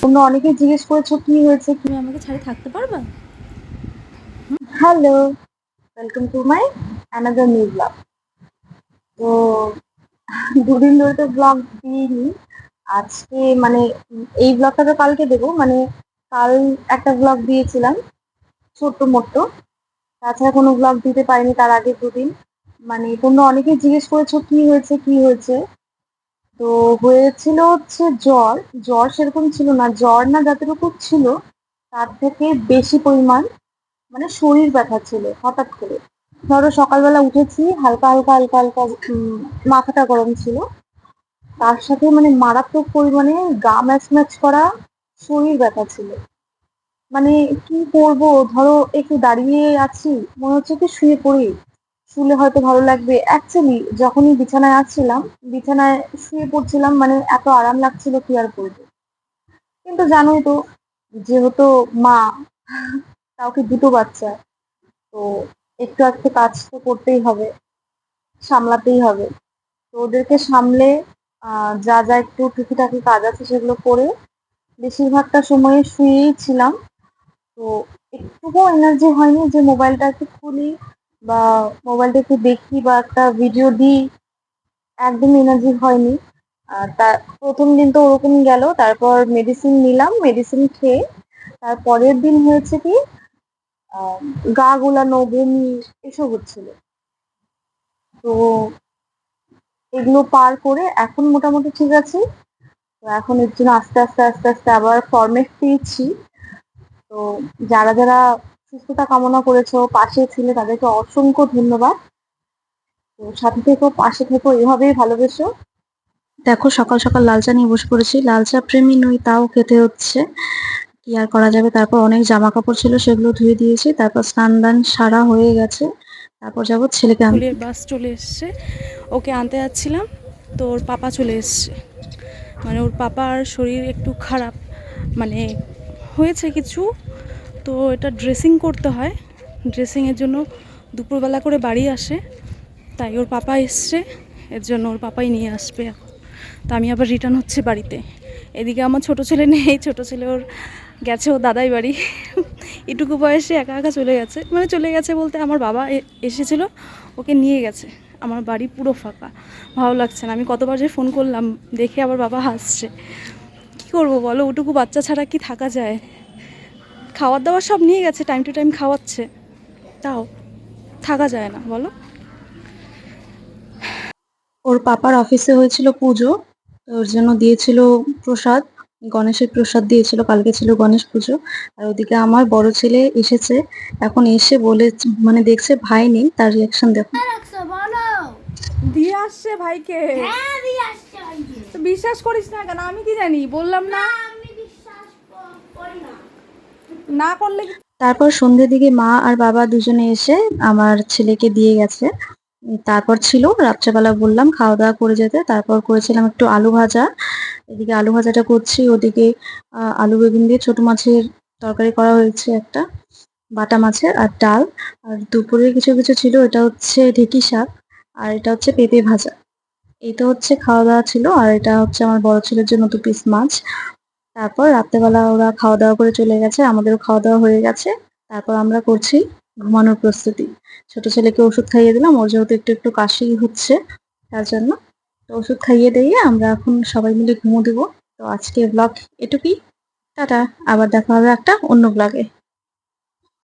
তোমরা অনেকে জিজ্ঞেস করেছ কি হয়েছে তুমি আমাকে ছাড়ে থাকতে পারবা? Hello welcome to my another new blog তো দুদিন ধরে তো ব্লগ দিইনি। আজকে মানে এই ব্লগটা তো কালকে দেবো মানে কাল একটা ব্লগ দিয়েছিলাম ছোট্ট মোট্ট। তাছাড়া কোনো ব্লগ দিতে পারিনি তার আগে দুদিন। মানে তোমরা অনেকে জিজ্ঞেস করেছ কি হয়েছে কি হয়েছে। তো হয়েছিল হচ্ছে জ্বর। জ্বর সেরকম ছিল না। জ্বর না যতটুকু ছিল। তার থেকে বেশি পরিমাণ মানে শরীর ব্যথা ছিল হঠাৎ করে। ধরো সকালবেলা উঠেছি, হালকা হালকা হালকা হালকা মাথাটা গরম ছিল। তার সাথে মানে মারাত্মক পরিমাণে গা ম্যাচ ম্যাচ করা শরীর ব্যথা ছিল। মানে কি করব? ধরো একটু দাঁড়িয়ে আছি, মনে হচ্ছে কি শুয়ে পড়ি। শুলে হয়তো ভালো লাগবে। অ্যাকচুয়ালি যখনই বিছানায় আসছিলাম, বিছানায় শুয়ে পড়ছিলাম মানে এত আরাম লাগছিল কি আর করব? কিন্তু জানোই তো, যেহেতু মা, কাউকে দুটো বাচ্চা, তো একটু একটু কাজ তো করতেই হবে, সামলাতেই হবে। তো ওদেরকে সামলে যা যা একটু টুকিটাকি কাজ আছে সেগুলো করে বেশিরভাগটা সময় শুয়েই ছিলাম। তো একটুকু এনার্জি হয়নি যে মোবাইলটা একটু খুলি বা মোবাইলটা একটু দেখি বা একটা ভিডিও দিই, একদম এনার্জি হয়নি। আর তার, প্রথম দিন তো ওরকম গেল, তারপর মেডিসিন নিলাম মেডিসিন খেয়ে, তার পরের দিন হয়েছে কি গা গোলানো, বমি, এসব হচ্ছিল। তো এগুলো পার করে এখন মোটামুটি ঠিক আছে। তো এখন এর জন্য আস্তে আস্তে আস্তে আস্তে আবার ফরমেট পেয়েছি। তো যারা যারা সুস্থতা কামনা করেছ, পাশে ছিলে তাদেরকে অসংখ্য ধন্যবাদ। তো সাথে থেকো, পাশে থেকো, এভাবেই ভালোবেসো। দেখো, সকাল সকাল লাল চা নিয়ে বসে পড়েছি। লাল চা প্রেমী নই, তাও খেতে হচ্ছে। কি আর করা যাবে? তারপর অনেক জামা কাপড় ছিল, সেগুলো ধুয়ে দিয়েছি। তারপর স্নান দান সারা হয়ে গেছে। তারপর যাব ছেলেকে আনতে। বাস চলে এসছে। ওকে আনতে যাচ্ছিলাম। তো ওর পাপা চলে এসছে। মানে ওর পাপার শরীর একটু খারাপ। মানে হয়েছে কিছু। তো এটা ড্রেসিং করতে হয়। ড্রেসিংয়ের জন্য দুপুরবেলা করে বাড়ি আসে। তাই ওর পাপা এসছে। এর জন্য ওর পাপাই নিয়ে আসবে এখন। তো আমি আবার রিটার্ন হচ্ছে বাড়িতে। এদিকে আমার ছোট ছেলে নেই। ছোট ছেলে ওর গেছে ও দাদাই বাড়ি। এটুকু বয়সে একা একা চলে গেছে। মানে চলে গেছে বলতে আমার বাবা এসেছিল, ওকে নিয়ে গেছে। আমার বাড়ি পুরো ফাঁকা। ভালো লাগছে না। আমি কতবার যে ফোন করলাম, দেখে আবার বাবা হাসছে। কী করব বলো? ওটুকু বাচ্চা ছাড়া কি থাকা যায়? খাবার দাওয়ার সব নিয়ে গেছে টাইম টু টাইম খাওয়াচ্ছে। তাও থাকা যায় না বলো। ওর পাপার অফিসে হয়েছিল পুজো ওর জন্য দিয়েছিল প্রসাদ গণেশের প্রসাদ দিয়েছিল কালকে ছিল গণেশ পুজো। আর ওদিকে আমার বড় ছেলে এসেছে এখন এসে বলে মানে দেখছে ভাই নেই তার রিয়াকশন দেখো। দিয়ে আসছে ভাইকে। হ্যাঁ দিয়ে তো বিশ্বাস করিস না কেন আমি কি জানি বললাম না আমি বিশ্বাস ক- করি না না করলে তারপর সন্ধ্যের দিকে মা আর বাবা দুজনে এসে আমার ছেলেকে দিয়ে গেছে। তারপর ছিল, রাত্রেবেলা বললাম খাওয়া দাওয়া করে যেতে। তারপর করেছিলাম একটু আলু ভাজা। এদিকে আলু ভাজাটা করছি, ওদিকে আলু বেগুন দিয়ে ছোট মাছের তরকারি করা হয়েছে একটা, বাটা মাছের আর ডাল। আর দুপুরে কিছু কিছু ছিল, এটা হচ্ছে ঢেঁকি শাক আর এটা হচ্ছে পেঁপে ভাজা। এটা হচ্ছে খাওয়া দাওয়া ছিল আর এটা হচ্ছে আমার বড় ছেলের জন্য দু পিস মাছ। তারপর রাত্রেবেলা ওরা খাওয়া দাওয়া করে চলে গেছে, আমাদেরও খাওয়া দাওয়া হয়ে গেছে। তারপর আমরা করছি ঘুমানোর প্রস্তুতি। ছোট ছেলেকে ওষুধ খাইয়ে দিলাম, ওর যেহেতু একটু একটু কাশি হচ্ছে, তার জন্য। তো ওষুধ খাইয়ে দিয়ে আমরা এখন সবাই মিলে ঘুমো দেবো। তো আজকে ব্লগ এটুকুই। টাটা, আবার দেখা হবে একটা অন্য ব্লগে